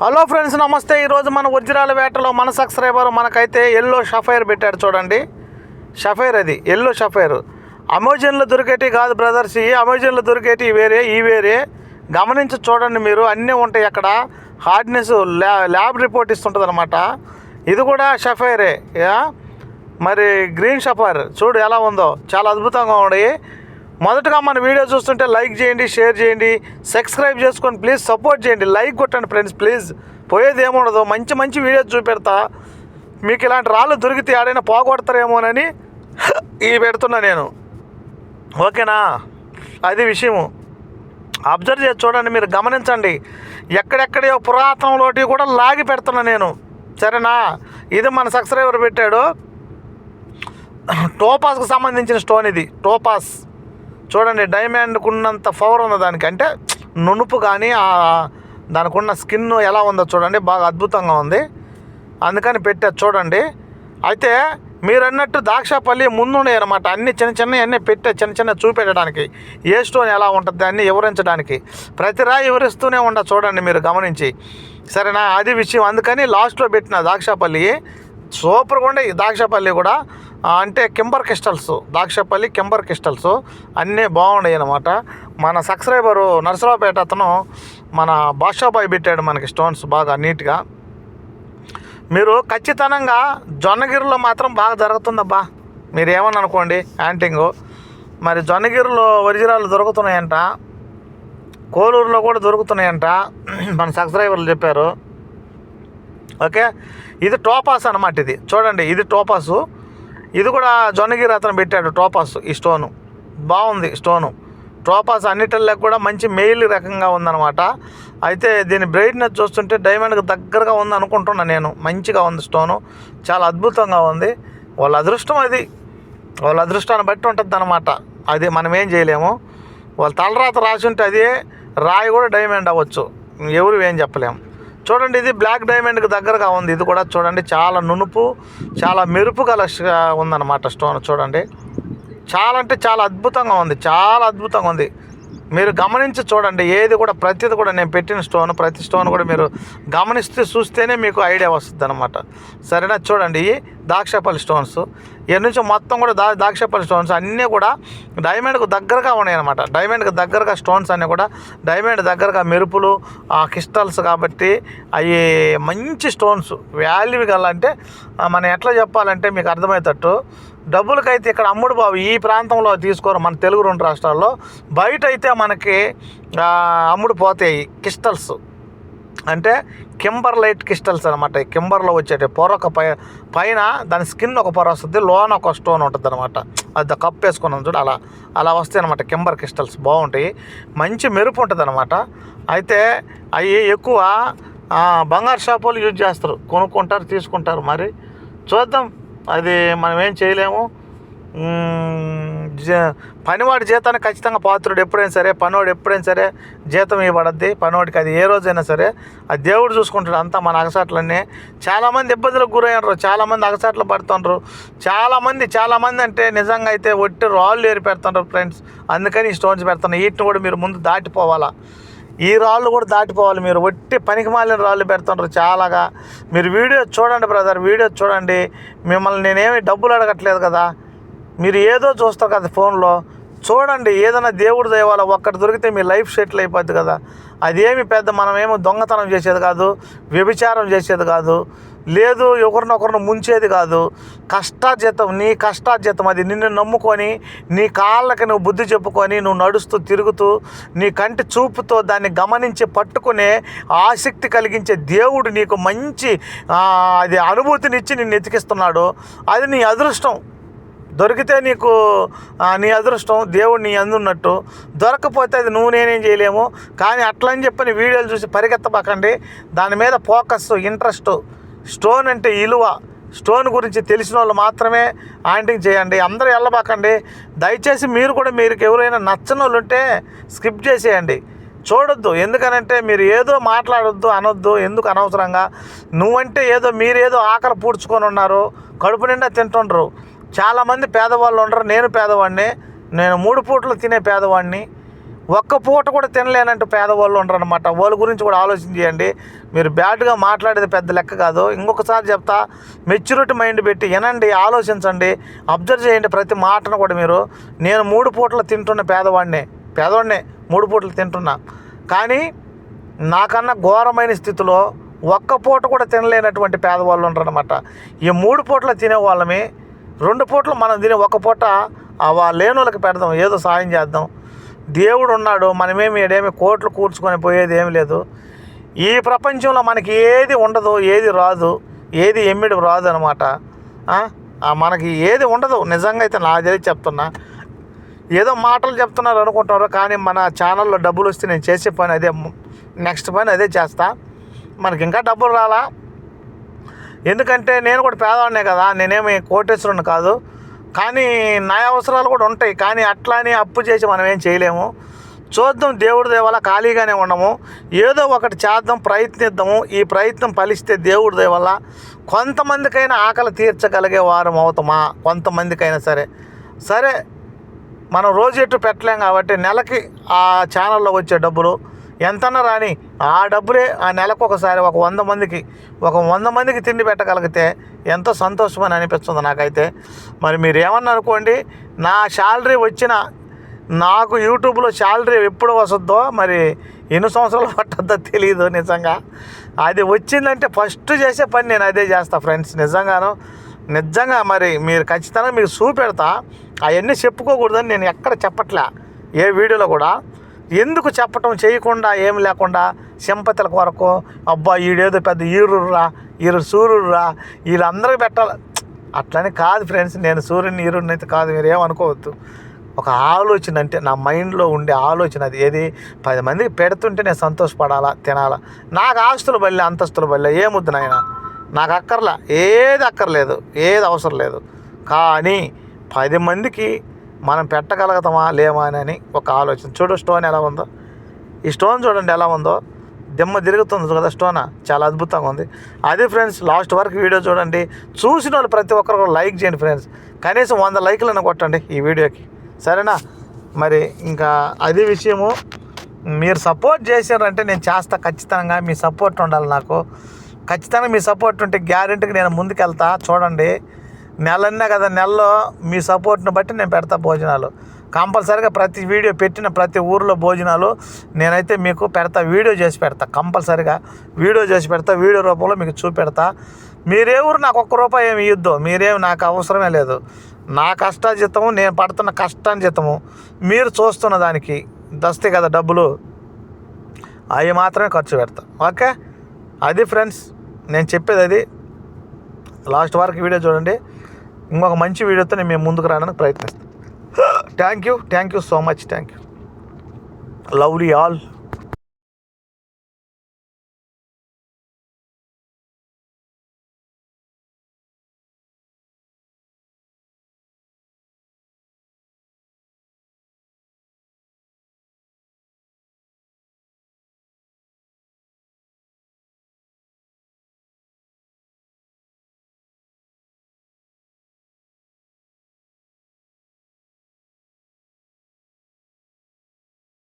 Hello friends నమస్తే. ఈరోజు మన వజ్రాల వేటలో మన సబ్స్క్రైబర్ మనకైతే ఎల్లో షఫైర్ పెట్టాడు చూడండి. షఫైర్ అది ఎల్లో షఫైర్. అమెజాన్లో దొరికేటి కాదు బ్రదర్స్ ఈ అమెజాన్లో దొరికేటి వేరే ఈ వేరే. గమనించి చూడండి మీరు అన్నీ ఉంటాయి అక్కడ. హార్డ్నెస్ ల్యా ల్యాబ్ రిపోర్ట్ ఇస్తుంటుంది అనమాట ఇది కూడా షఫైరే యా? మరి గ్రీన్ షఫైర్ చూడు ఎలా ఉందో. చాలా అద్భుతంగా ఉన్నాయి మొదటగా మన వీడియో చూస్తుంటే లైక్ చేయండి షేర్ చేయండి సబ్స్క్రైబ్ చేసుకొని ప్లీజ్ సపోర్ట్ చేయండి. లైక్ కొట్టండి ఫ్రెండ్స్ ప్లీజ్ పోయేది ఏముండదు. మంచి మంచి వీడియోస్ చూపెడతా. మీకు ఇలాంటి రాళ్ళు దొరికితే ఆడైనా పోగొడతారేమోనని ఇవి పెడుతున్నా నేను. ఓకేనా? అది విషయము. అబ్జర్వ్ చేసి చూడండి మీరు గమనించండి. ఎక్కడెక్కడో పురాతనంలోటి కూడా లాగి పెడుతున్నా నేను. సరేనా? ఇది మన సబ్స్క్రైబర్ పెట్టాడు. టోపాస్కి సంబంధించిన స్టోన్ ఇది. టోపాస్. చూడండి డైమండ్కు ఉన్నంత పవర్ ఉంది దానికి? అంటే నునుపు కానీ దానికి ఉన్న స్కిన్ ఎలా ఉందో చూడండి బాగా అద్భుతంగా ఉంది. అందుకని పెట్టారు చూడండి. అయితే మీరు అన్నట్టు దాక్షాపల్లి ముందున్నాయి అనమాట అన్ని చిన్న చిన్న అన్నీ పెట్టే చిన్న చిన్న చూపెట్టడానికి. ఏ స్టోన్ ఎలా ఉంటుంది అన్ని వివరించడానికి. ప్రతి రాయి వివరిస్తూనే ఉండ చూడండి మీరు గమనించి. సరేనా? అది విషయం. అందుకని లాస్ట్లో పెట్టిన ద్రాక్షపల్లి సూపర్గా ఉండే ఈ కూడా అంటే కింబర్ క్రిస్టల్స్ దాక్షపల్లి కింబర్ క్రిస్టల్స్ అన్నీ బాగున్నాయి అనమాట మన సబ్స్క్రైబరు నరసరావుపేట అతను మన బాషాబాయ్ పెట్టాడు మనకి స్టోన్స్ బాగా నీట్గా. మీరు ఖచ్చితంగా జొన్నగిరిలో మాత్రం బాగా జరుగుతుందబ్బా. మీరు ఏమని అనుకోండి యాంటింగు. మరి జొన్నగిరిలో ఒరిజినల్ దొరుకుతున్నాయంట. కోలూరులో కూడా దొరుకుతున్నాయంట. మన సబ్స్క్రైబర్లు చెప్పారు. ఓకే? ఇది టోపాస్ అనమాట ఇది. చూడండి ఇది టోపాసు. ఇది కూడా జొన్నగిరి అతను పెట్టాడు టోపాస్ ఈ స్టోను. బాగుంది స్టోను. టోపాస్ అన్నిటిల్లో కూడా మంచి మెయిల్ రకంగా ఉందన్నమాట. అయితే దీని బ్రైట్నెస్ చూస్తుంటే డైమండ్కి దగ్గరగా ఉంది అనుకుంటున్నాను నేను. మంచిగా ఉంది స్టోను. చాలా అద్భుతంగా ఉంది. వాళ్ళ అదృష్టం అది. వాళ్ళ అదృష్టాన్ని బట్టి ఉంటుంది అనమాట అది మనం ఏం చేయలేము. వాళ్ళ తలరాత రాసి ఉంటే అదే రాయి కూడా డైమండ్ అవ్వచ్చు. ఎవరు ఏం చెప్పలేము. చూడండి ఇది బ్లాక్ డైమండ్కి దగ్గరగా ఉంది. ఇది కూడా చూడండి చాలా నునుపు చాలా మెరుపు గల ఉందన్నమాట స్టోన్ చూడండి. చాలా అంటే చాలా అద్భుతంగా ఉంది చాలా అద్భుతంగా ఉంది. మీరు గమనించి చూడండి ఏది కూడా ప్రతిది కూడా నేను పెట్టిన స్టోన్ ప్రతి స్టోన్ కూడా మీరు గమనిస్తే చూస్తేనే మీకు ఐడియా వస్తుంది అనమాట సరేనా? చూడండి ఈ దాక్షాపల్లి స్టోన్స్ ఇక్కడ నుంచి మొత్తం కూడా దా దాక్షాపల్లి స్టోన్స్ అన్నీ కూడా డైమండ్కు దగ్గరగా ఉన్నాయి అనమాట డైమండ్కి దగ్గరగా స్టోన్స్ అన్నీ కూడా డైమండ్ దగ్గరగా మెరుపులు ఆ క్రిస్టల్స్ కాబట్టి అవి మంచి స్టోన్స్ వాల్యూ గల అంటే మనం ఎట్లా చెప్పాలంటే మీకు అర్థమయ్యేటట్టు డబ్బులకైతే ఇక్కడ అమ్ముడు బాబు ఈ ప్రాంతంలో తీసుకోరు మన తెలుగు రెండు రాష్ట్రాల్లో. బయట అయితే మనకి అమ్ముడు పోతాయి క్రిస్టల్స్. అంటే కింబర్ లైట్ క్రిస్టల్స్ అనమాట ఈ కింబర్లో వచ్చేటి పొర ఒక పై పైన దాని స్కిన్ ఒక పొర వస్తుంది లోన ఒక స్టోన్ ఉంటుంది అనమాట అది కప్ వేసుకున్నాం చూడు అలా అలా వస్తాయి అనమాట కింబర్ క్రిస్టల్స్. బాగుంటాయి. మంచి మెరుపు ఉంటుంది అనమాట అయితే అవి ఎక్కువ బంగారు షాప్ వాళ్ళు యూజ్ చేస్తారు. కొనుక్కుంటారు తీసుకుంటారు. మరి చూద్దాం. అది మనం ఏం చేయలేము జ- పనివాడి జీతానికి ఖచ్చితంగా పాత్రుడు ఎప్పుడైనా సరే పనివాడు ఎప్పుడైనా సరే జీతం ఇవ్వబడద్ది. పనివాడికి అది ఏ రోజైనా సరే అది దేవుడు చూసుకుంటాడు అంతా మన అగసాట్లన్నీ. చాలామంది ఇబ్బందులకు గురయ్యారు చాలామంది అగసాట్లు పడుతుండ్రు. చాలామంది చాలామంది అంటే నిజంగా అయితే ఒట్టి రాళ్ళు ఏరి పెడుతుంటారు ఫ్రెండ్స్ అందుకని ఈ స్టోన్స్ పెడుతున్నారు వీటిని కూడా మీరు ముందు దాటిపోవాలా. ఈ రాళ్ళు కూడా దాటిపోవాలి మీరు. ఒట్టి పనికి మాలిన రాళ్ళు పెడుతుంటారు చాలాగా. మీరు వీడియో చూడండి బ్రదర్ వీడియో చూడండి. మిమ్మల్ని నేనేమి డబ్బులు అడగట్లేదు కదా. మీరు ఏదో చూస్తారు కదా ఫోన్లో. చూడండి ఏదైనా దేవుడు దేవాల ఒక్కటి దొరికితే మీ లైఫ్ సెటిల్ అయిపోద్ది కదా. అదేమి పెద్ద మనమేమో దొంగతనం చేసేది కాదు వ్యభిచారం చేసేది కాదు. లేదు ఒకరినొకరిని ముంచేది కాదు. కష్టార్జితం నీ కష్టార్జితం అది. నిన్ను నమ్ముకొని నీ కాళ్ళకి నువ్వు బుద్ధి చెప్పుకొని నువ్వు నడుస్తూ తిరుగుతూ నీ కంటి చూపుతో దాన్ని గమనించి పట్టుకునే ఆసక్తి కలిగించే దేవుడు నీకు మంచి అది అనుభూతినిచ్చి నిన్ను ఎతికిస్తున్నాడు. అది నీ అదృష్టం. దొరికితే నీకు నీ అదృష్టం దేవుడు నీ అందున్నట్టు. దొరకపోతే అది నువ్వు నేనేం చేయలేము. కానీ అట్లని అని చెప్పని వీడియోలు చూసి పరిగెత్తబాకండి. దాని మీద ఫోకస్ ఇంట్రెస్ట్. స్టోన్ అంటే ఇలువ. స్టోన్ గురించి తెలిసిన వాళ్ళు మాత్రమే ఆంటింగ్ చేయండి. అందరూ వెళ్ళబాకండి దయచేసి మీరు కూడా మీరు ఎవరైనా నచ్చని వాళ్ళు ఉంటే స్కిప్ చేసేయండి. చూడొద్దు. ఎందుకనంటే మీరు ఏదో మాట్లాడొద్దు అనొద్దు. ఎందుకు అనవసరంగా? నువ్వంటే ఏదో మీరేదో ఆకలి పూడ్చుకొని ఉన్నారు. కడుపు నిండా తింటుండ్రు. చాలామంది పేదవాళ్ళు ఉండరు. నేను పేదవాడిని. నేను మూడు పూట్లు తినే పేదవాడిని. ఒక్క పూట కూడా తినలేనంటూ పేదవాళ్ళు ఉండరు అనమాట వాళ్ళ గురించి కూడా ఆలోచన చేయండి. మీరు బ్యాడ్గా మాట్లాడేది పెద్ద లెక్క కాదు. ఇంకొకసారి చెప్తా మెచ్యూరిటీ మైండ్ పెట్టి వినండి ఆలోచించండి అబ్జర్వ్ చేయండి ప్రతి మాటను కూడా మీరు. నేను మూడు పూటలు తింటున్న పేదవాడినే పేదవాడినే మూడు పూటలు తింటున్నా. కానీ నాకన్నా ఘోరమైన స్థితిలో ఒక్క పూట కూడా తినలేనటువంటి పేదవాళ్ళు ఉంటారనమాట ఈ మూడు పూటలు తినే వాళ్ళమే రెండు పూటలు మనం తినే ఒక పూట ఆ లేని వాళ్ళకి పెడదాం ఏదో సాయం చేద్దాం. దేవుడు ఉన్నాడు మనమేమి ఏడేమి కోట్లు కూర్చుకొని పోయేది ఏమి లేదు. ఈ ప్రపంచంలో మనకి ఏది ఉండదు ఏది రాదు ఏది ఎమ్మిడి రాదు అనమాట మనకి ఏది ఉండదు. నిజంగా అయితే నా తెలిసి చెప్తున్నా. ఏదో మాటలు చెప్తున్నారు అనుకుంటున్నారు కానీ మన ఛానల్లో డబ్బులు వస్తే నేను చేసే పని అదే నెక్స్ట్ పని అదే చేస్తా. మనకి ఇంకా డబ్బులు రాలా. ఎందుకంటే నేను కూడా పేదవాడినే కదా నేనేమి కోటేశ్వరుని కాదు. కానీ నా అవసరాలు కూడా ఉంటాయి. కానీ అట్లానే అప్పు చేసి మనం ఏం చేయలేము. చూద్దాం దేవుడి దేవల్ల ఖాళీగానే ఉండము. ఏదో ఒకటి చేద్దాం ప్రయత్నిద్దాము. ఈ ప్రయత్నం ఫలిస్తే దేవుడి దేవల్ల కొంతమందికైనా ఆకలి తీర్చగలిగే వారం అవుతామా? కొంతమందికైనా సరే. సరే మనం రోజు ఎటు పెట్టలేం కాబట్టి నెలకి ఆ ఛానల్లో వచ్చే డబ్బులు ఎంతన్నా రాని ఆ డబ్బులే ఆ నెలకు ఒకసారి ఒక వంద మందికి ఒక వంద మందికి తిండి పెట్టగలిగితే ఎంతో సంతోషమని అనిపిస్తుంది నాకైతే. మరి మీరు ఏమన్నా అనుకోండి నా శాలరీ వచ్చిన నాకు యూట్యూబ్లో శాలరీ ఎప్పుడు వస్తుందో మరి ఎన్ని సంవత్సరాలు పట్టద్దో తెలియదు నిజంగా. అది వచ్చిందంటే ఫస్ట్ చేసే పని నేను అదే చేస్తా ఫ్రెండ్స్ నిజంగాను. నిజంగా మరి మీరు ఖచ్చితంగా మీకు చూపెడతా. అవన్నీ చెప్పుకోకూడదని నేను ఎక్కడ చెప్పట్లే ఏ వీడియోలో కూడా. ఎందుకు చెప్పటం చేయకుండా ఏమి లేకుండా సింపతిల కొరకు అబ్బా ఈడేదో పెద్ద ఈరురా ఈరు సూర్యుడురా వీళ్ళందరికీ పెట్టాలి. అట్లని కాదు ఫ్రెండ్స్ నేను సూర్యుని ఈరుడిని అయితే కాదు మీరు ఏమనుకోవద్దు ఒక ఆలోచన అంటే నా మైండ్లో ఉండే ఆలోచన అది. ఏది? పది మందికి పెడుతుంటే నేను సంతోషపడాలా తినాలా? నాకు ఆస్తులు బల్లే అంతస్తులు బల్లే ఏముద్దు నాయన? నాకు అక్కర్లా? ఏది అక్కర్లేదు ఏది అవసరం లేదు. కానీ పది మందికి మనం పెట్టగలుగుతామా లేమా అని ఒక ఆలోచన. చూడు స్టోన్ ఎలా ఉందో. ఈ స్టోన్ చూడండి ఎలా ఉందో. దిమ్మ తిరుగుతుంది కదా స్టోన్ చాలా అద్భుతంగా ఉంది. అది ఫ్రెండ్స్ లాస్ట్ వరకు వీడియో చూడండి. చూసిన వాళ్ళు ప్రతి ఒక్కరు లైక్ చేయండి ఫ్రెండ్స్ కనీసం వంద లైక్లను కొట్టండి ఈ వీడియోకి. సరేనా? మరి ఇంకా అది విషయము మీరు సపోర్ట్ చేశారంటే నేను చేస్తా ఖచ్చితంగా. మీ సపోర్ట్ ఉండాలి నాకు. ఖచ్చితంగా మీ సపోర్ట్ ఉంటే గ్యారెంటీకి నేను ముందుకెళ్తా. చూడండి. నెలన్నా కదా నెలలో మీ సపోర్ట్ని బట్టి నేను పెడతా భోజనాలు. కంపల్సరీగా ప్రతి వీడియో పెట్టిన ప్రతి ఊరిలో భోజనాలు నేనైతే మీకు పెడతా వీడియో చేసి పెడతా. కంపల్సరీగా వీడియో చేసి పెడతా వీడియో రూపంలో మీకు చూపెడతా. మీరే ఊరు నాకు ఒక్క రూపాయి ఏమి ఇవ్వద్దు మీరేమి నాకు అవసరమే లేదు. నా కష్టాజితము నేను పడుతున్న కష్టాంజితము మీరు చూస్తున్న దానికి దస్తే కదా డబ్బులు అవి మాత్రమే ఖర్చు పెడతా. ఓకే? అది ఫ్రెండ్స్ నేను చెప్పేది అది. లాస్ట్ వరకు వీడియో చూడండి. ఇంకొక మంచి వీడియోతో నేను మేము ముందుకు రావడానికి ప్రయత్నిస్తాను. Thank you thank you so much thank you lovely all